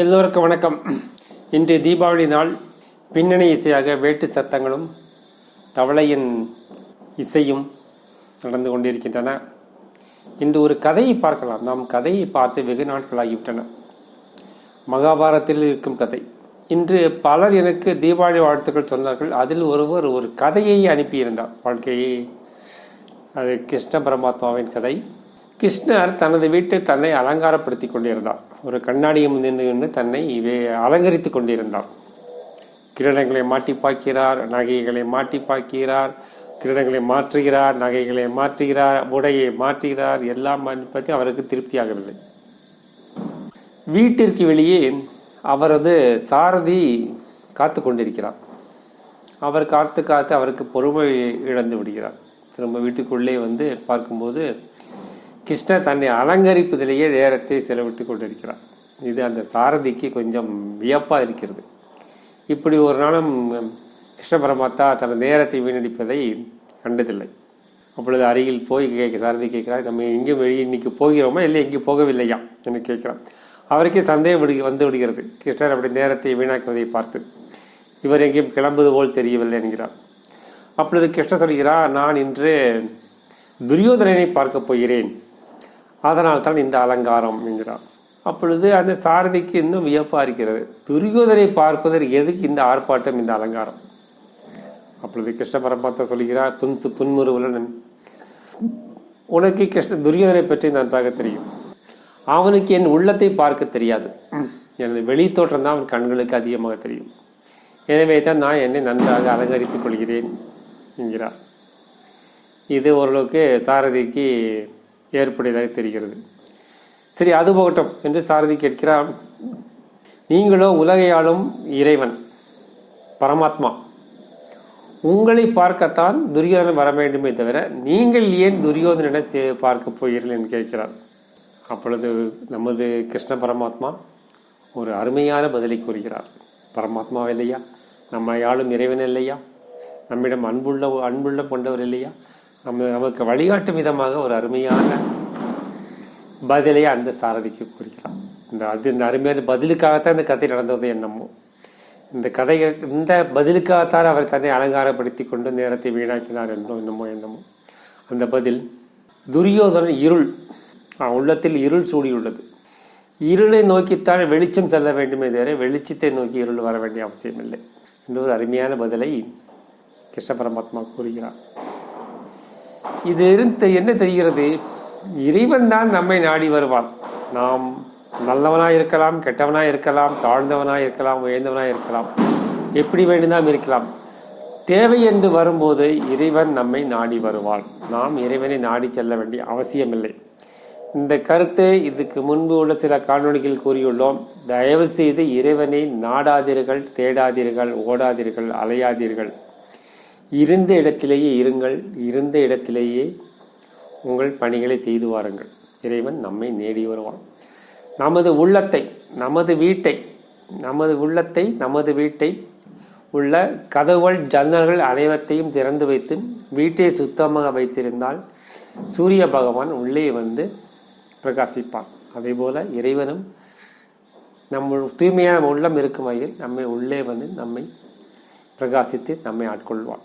எல்லோருக்கும் வணக்கம். இன்று தீபாவளி நாள். பின்னணி இசையாக வேட்டு சத்தங்களும் தவளையின் இசையும் நடந்து கொண்டிருக்கின்றன. இன்று ஒரு கதையை பார்க்கலாம். நாம் கதையை பார்த்து வெகு நாட்களாகிவிட்டன. மகாபாரதத்தில் இருக்கும் கதை. இன்று பலர் எனக்கு தீபாவளி வாழ்த்துக்கள் சொன்னார்கள். அதில் ஒருவர் ஒரு கதையை அனுப்பியிருந்தார். வாழ்க்கையை அது கிருஷ்ண பரமாத்மாவின் கதை. கிருஷ்ணர் தனது வீட்டை தன்னை அலங்காரப்படுத்தி கொண்டிருந்தார். ஒரு கண்ணாடியை முன்னின்று நின்று தன்னை வே- அலங்கரித்துக் கொண்டிருந்தார் கிரீடங்களை மாட்டி பார்க்கிறார் நகைகளை மாட்டி பார்க்கிறார் கிரீடங்களை மாற்றுகிறார் நகைகளை மாற்றுகிறார் உடையை மாற்றுகிறார் எல்லாம் பற்றி அவருக்கு திருப்தியாகவில்லை வீட்டிற்கு வெளியே அவரது சாரதி காத்து கொண்டிருக்கிறார். அவர் காத்து காத்து அவருக்கு பொறுமை இழந்து விடுகிறார். திரும்ப வீட்டுக்குள்ளே வந்து பார்க்கும்போது கிருஷ்ணர் தன்னை அலங்கரிப்பதிலேயே நேரத்தை செலவிட்டு கொண்டிருக்கிறார். இது அந்த சாரதிக்கு கொஞ்சம் வியப்பாக இருக்கிறது. இப்படி ஒரு நாளும் கிருஷ்ண பரமாத்தா தனது நேரத்தை வீணடிப்பதை கண்டதில்லை. அப்பொழுது அருகில் போய் கேட்க சாரதி கேட்கிறார் நம்ம எங்கேயும் வெளியே இன்றைக்கி போகிறோமா? இல்லை எங்கேயும் போகவில்லையா? என்று கேட்கிறான் அவருக்கே சந்தேகம் விடு வந்து விடுகிறது. கிருஷ்ணர் அப்படி நேரத்தை வீணாக்குவதை பார்த்து இவர் எங்கேயும் கிளம்புவது போல் தெரியவில்லை என்கிறார். அப்பொழுது கிருஷ்ணர் சொல்கிறார் நான் இன்று துரியோதனனை பார்க்க போகிறேன். அதனால் தான் இந்த அலங்காரம் என்கிறார். அப்பொழுது அந்த சாரதிக்கு இன்னும் வியப்பாக இருக்கிறது. துரியோதனை பார்ப்பதற்கு எதுக்கு இந்த ஆர்ப்பாட்டம் இந்த அலங்காரம்? அப்பொழுது கிருஷ்ண பரமாத்தா சொல்கிறார் புன்சு புன்முறுவலன். உனக்கு கிருஷ்ண துரியோதனை பற்றி நன்றாக தெரியும். அவனுக்கு என் உள்ளத்தை பார்க்க தெரியாது. எனது வெளி தோற்றம் தான் அவன் கண்களுக்கு அதிகமாக தெரியும். எனவே தான் நான் என்னை நன்றாக அலங்கரித்துக் கொள்கிறேன் என்கிறார். இது ஓரளவுக்கு சாரதிக்கு ஏற்புடையதாக தெரிகிறது. சரி அது போகட்டும் என்று சாரதி கேட்கிறார். நீங்களோ உலகையாளும் இறைவன் பரமாத்மா. உங்களை பார்க்கத்தான் துரியோதனன் வர வேண்டுமே தவிர நீங்கள் ஏன் துரியோதனனை பார்க்க போகிறீர்கள் என்று கேட்கிறார். அப்பொழுது நமது கிருஷ்ண பரமாத்மா ஒரு அருமையான பதிலை கூறுகிறார். பரமாத்மா இல்லையா? நம்ம யாழும் இறைவன் இல்லையா? நம்மிடம் அன்புள்ள அன்புள்ள கொண்டவர் இல்லையா? நம்ம நமக்கு வழிகாட்டும் விதமாக ஒரு அருமையான பதிலை அந்த சாரதிக்கு கூறுகிறார். இந்த அது இந்த அருமையான பதிலுக்காகத்தான் இந்த கதை நடந்தது என்னமோ. இந்த கதை இந்த பதிலுக்காகத்தான் அவர் தன்னை அலங்காரப்படுத்தி கொண்டு நேரத்தை வீணாக்கினார் என்றோ என்னமோ என்னமோ. அந்த பதில் துரியோதனன் இருள் உள்ளத்தில் இருள் சூடியுள்ளது. இருளை நோக்கித்தான் வெளிச்சம் செல்ல வேண்டுமே தவிர வெளிச்சத்தை நோக்கி இருள் வர வேண்டிய அவசியமில்லை. என்று ஒரு அருமையான பதிலை கிருஷ்ண பரமாத்மா கூறுகிறார். இது இருந்து என்ன தெரிகிறது? இறைவன் தான் நம்மை நாடி வருவான். நாம் நல்லவனாக இருக்கலாம் கெட்டவனாக இருக்கலாம் தாழ்ந்தவனாக இருக்கலாம் உயர்ந்தவனாக இருக்கலாம். எப்படி வேண்டுதான் இருக்கலாம். தேவை என்று வரும்போது இறைவன் நம்மை நாடி வருவான். நாம் இறைவனை நாடி செல்ல வேண்டிய அவசியமில்லை. இந்த கருத்தை இதுக்கு முன்பு உள்ள சில காணொளிகள் கூறியுள்ளோம். தயவு செய்து இறைவனை நாடாதீர்கள் தேடாதீர்கள் ஓடாதீர்கள் அலையாதீர்கள். இருந்த இடத்திலேயே இருங்கள் இருந்த இடத்திலேயே உங்கள் பணிகளை செய்து வாருங்கள். இறைவன் நம்மை நேடி வருவான். நமது உள்ளத்தை நமது வீட்டை நமது உள்ளத்தை நமது வீட்டை உள்ள கதவுகள் ஜன்னல்கள் அனைவத்தையும் திறந்து வைத்து வீட்டை சுத்தமாக வைத்திருந்தால் சூரிய பகவான் உள்ளே வந்து பிரகாசிப்பான். அதேபோல இறைவனும் நம்ம தூய்மையான உள்ளம் இருக்கும் வகையில் நம்மை உள்ளே வந்து நம்மை பிரகாசித்து நம்மை ஆட்கொள்வான்.